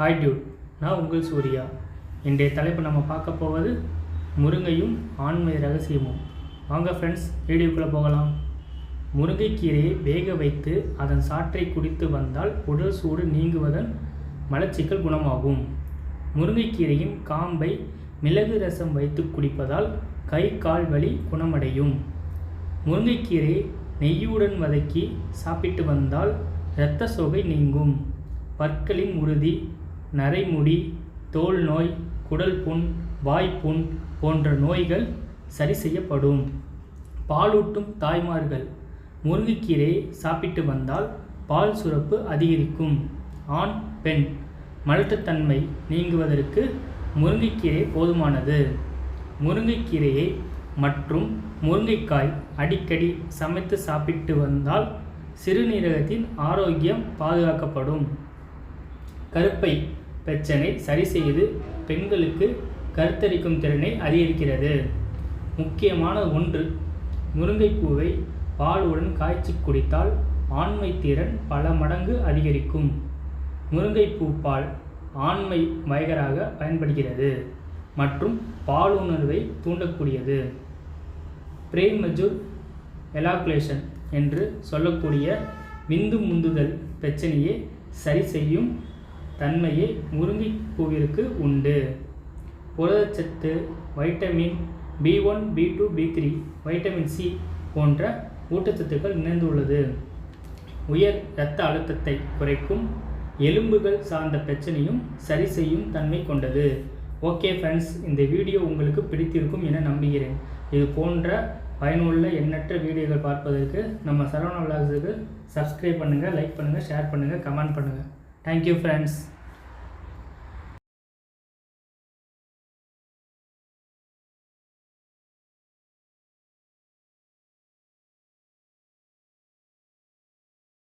Hi Dude நான் உங்கள் சூர்யா. இன்றைய தலைப்பு நம்ம பார்க்க போவது முருங்கையும் ஆண்மை ரகசியமும். வாங்க ஃப்ரெண்ட்ஸ் வீடியோக்குள்ளே போகலாம். முருங்கைக்கீரையை வேக வைத்து அதன் சாற்றை குடித்து வந்தால் உடல் சூடு நீங்குவதன் மலச்சிக்கல் குணமாகும். முருங்கைக்கீரையின் காம்பை மிளகு ரசம் வைத்து குடிப்பதால் கை கால் வலி குணமடையும். முருங்கைக்கீரை நெய்யுடன் வதக்கி சாப்பிட்டு வந்தால் இரத்த சோகை நீங்கும். பற்களின் உறுதி நரைமுடி தோல் நோய் குடல் புண் வாய்ப்புண் போன்ற நோய்கள் சரி செய்யப்படும். பாலூட்டும் தாய்மார்கள் முருங்கைக்கீரை சாப்பிட்டு வந்தால் பால் சுரப்பு அதிகரிக்கும். ஆண் பெண் மலட்டுத்தன்மை நீங்குவதற்கு முருங்கைக்கீரை போதுமானது. முருங்கைக்கீரையை மற்றும் முருங்கைக்காய் அடிக்கடி சமைத்து சாப்பிட்டு வந்தால் சிறுநீரகத்தின் ஆரோக்கியம் பாதுகாக்கப்படும். கருப்பை பிரச்சனை சரி செய்து பெண்களுக்கு கருத்தரிக்கும் திறனை அதிகரிக்கிறது. முக்கியமான ஒன்று முருங்கைப்பூவை பாலுடன் காய்ச்சி குடித்தால் ஆண்மை திறன் பல மடங்கு அதிகரிக்கும். முருங்கைப்பூ பால் ஆண்மை வயகராக பயன்படுகிறது மற்றும் பாலுணர்வை தூண்டக்கூடியது. பிரேமஜூர் எலாக்குலேஷன் என்று சொல்லக்கூடிய விந்து முந்துதல் பிரச்சனையை சரி செய்யும் தன்மையே முருங்கைப்பூவிற்கு உண்டு. புரதச்சத்து vitamin B one B two B three vitamin C போன்ற ஊட்டச்சத்துக்கள் நிறைந்துள்ளது. உயர் இரத்த அழுத்தத்தை குறைக்கும் எலும்புகள் சார்ந்த பிரச்சனையும் சரி செய்யும் தன்மை கொண்டது. ஓகே ஃப்ரெண்ட்ஸ் இந்த வீடியோ உங்களுக்கு பிடித்திருக்கும் என நம்புகிறேன். இது போன்ற பயனுள்ள எண்ணற்ற வீடியோகள் பார்ப்பதற்கு நம்ம சரவண விலாஸுக்கு சப்ஸ்கிரைப் பண்ணுங்கள் லைக் பண்ணுங்கள் ஷேர் பண்ணுங்கள் கமெண்ட் பண்ணுங்கள் தேங்க்யூ ஃப்ரெண்ட்ஸ்